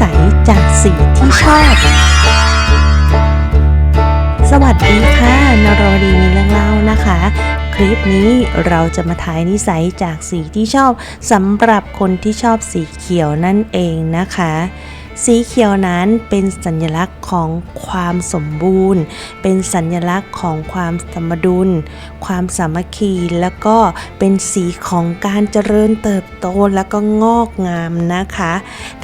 สัยจากสีที่ชอบ สวัสดีค่ะนรวดีมีเรื่องเล่านะคะ คลิปนี้เราจะมาถ่ายนิสัยจากสีที่ชอบสำหรับคนที่ชอบสีเขียวนั่นเองนะคะ สีเขียวนั้นเป็นสัญลักษณ์ของความสมบูรณ์ เป็นสัญลักษณ์ของความสมดุล ความสามัคคี แล้วก็เป็นสีของการเจริญเติบโตแล้วก็งอกงามนะคะ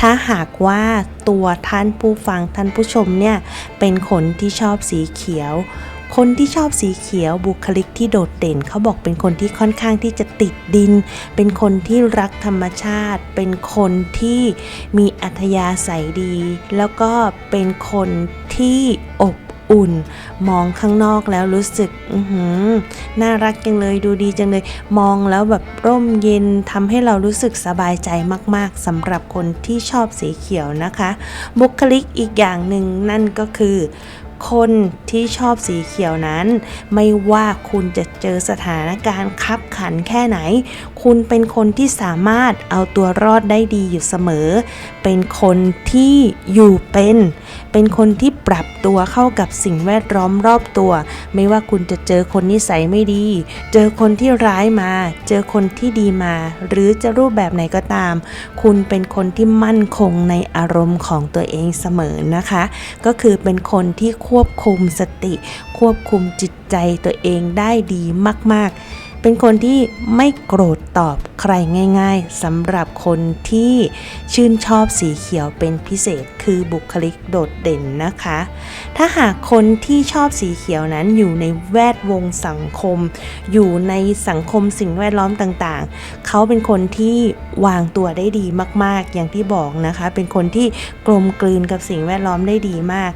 ถ้าหากว่าตัวท่านผู้ฟังท่านผู้ชมเนี่ยเป็นคนที่ชอบสีเขียว คนที่ชอบสีเขียวบุคลิกที่โดดเด่น เขาบอกเป็นคนที่ค่อนข้างที่จะติดดิน เป็นคนที่รักธรรมชาติ เป็นคนที่มีอัธยาศัยดี แล้วก็เป็นคนที่อบอุ่น มองข้างนอกแล้วรู้สึกอือหือน่ารักจังเลยดูดีจังเลย มองแล้วแบบร่มเย็นทำให้เรารู้สึกสบายใจมาก ๆสำหรับคนที่ชอบสีเขียวนะคะ บุคลิกอีกอย่างหนึ่งนั่นก็คือ คนที่ชอบสีเขียวนั้น ไม่ว่าคุณจะเจอสถานการณ์คับขันแค่ไหน คุณเป็นคนที่สามารถเอาตัวรอดได้ดีอยู่เสมอ เป็นคนที่อยู่เป็น เป็นคนที่ปรับตัวเข้ากับสิ่งแวดล้อมรอบตัว ไม่ว่าคุณจะเจอคนนิสัยไม่ดี เจอคนที่ร้ายมา เจอคนที่ดีมา หรือจะรูปแบบไหนก็ตาม คุณเป็นคนที่มั่นคงในอารมณ์ของตัวเองเสมอนะคะ ก็คือเป็นคนที่คควบคุมสติ ควบคุมจิตใจตัวเองได้ดีมาก ๆ เป็นคนที่ไม่โกรธตอบใครง่าย ๆสำหรับคนที่ชื่นชอบสีเขียวเป็นพิเศษคือบุคลิกโดดเด่นนะคะ ถ้าหากคนที่ชอบสีเขียวนั้นอยู่ในแวดวงสังคม อยู่ในสังคมสิ่งแวดล้อมต่างๆ เขาเป็นคนที่วางตัวได้ดีมาก ๆ อย่างที่บอกนะคะ เป็นคนที่กลมกลืนกับสิ่งแวดล้อมได้ดีมาก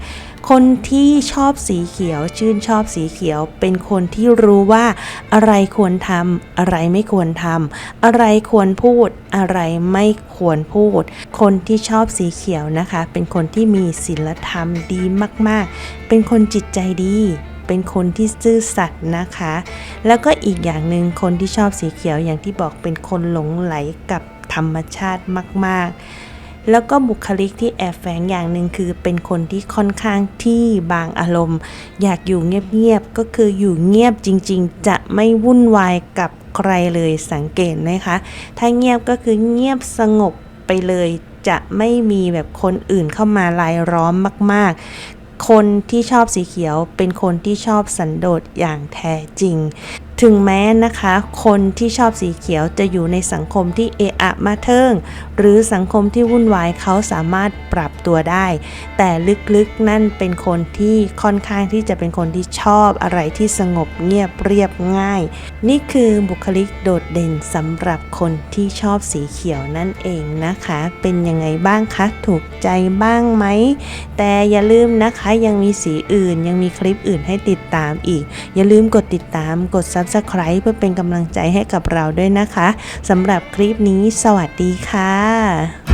คนที่ชอบสีเขียว ชื่นชอบสีเขียว เป็นคนที่รู้ว่าอะไรควรทำอะไรไม่ควรทำอะไรควรพูด อะไรไม่ควรพูด คนที่ชอบสีเขียวนะคะ เป็นคนที่มีศีลธรรมดีมาก ๆ เป็นคนจิตใจดีเป็นคนที่ซื่อสัตย์นะคะ แล้วก็อีกอย่างหนึ่งคนที่ชอบสีเขียวอย่างที่บอกเป็นคนหลงไหลกับธรรมชาติมาก ๆ แล้วก็บุคลิกที่แอบแฝงอย่างหนึ่งคือเป็นคนที่ค่อนข้างที่บางอารมณ์ อยากอยู่เงียบๆก็คืออยู่เงียบจริง ๆ จะไม่วุ่นวายกับใครเลยสังเกตไหมคะ ถ้าเงียบก็คือเงียบสงบไปเลย จะไม่มีแบบคนอื่นเข้ามารายล้อมมาก ๆ คนที่ชอบสีเขียวเป็นคนที่ชอบสันโดษอย่างแท้จริง ถึงแม้นะคะ คนที่ชอบสีเขียวจะอยู่ในสังคมที่เอะอะมาเทิง หรือสังคมที่วุ่นวายเขาสามารถปรับตัวได้ แต่ลึกๆนั่นเป็นคนที่ค่อนข้างที่จะเป็นคนที่ชอบอะไรที่สงบเงียบเรียบง่าย นี่คือบุคลิกโดดเด่นสำหรับคนที่ชอบสีเขียวนั่นเองนะคะ เป็นยังไงบ้างคะถูกใจบ้างไหมแต่อย่าลืมนะคะยังมีสีอื่นยังมีคลิปอื่นให้ติดตามอีก อย่าลืมกดติดตามกด Subscribe เพื่อเป็นกำลังใจให้กับเราด้วยนะคะสำหรับคลิปนี้ สวัสดีค่ะ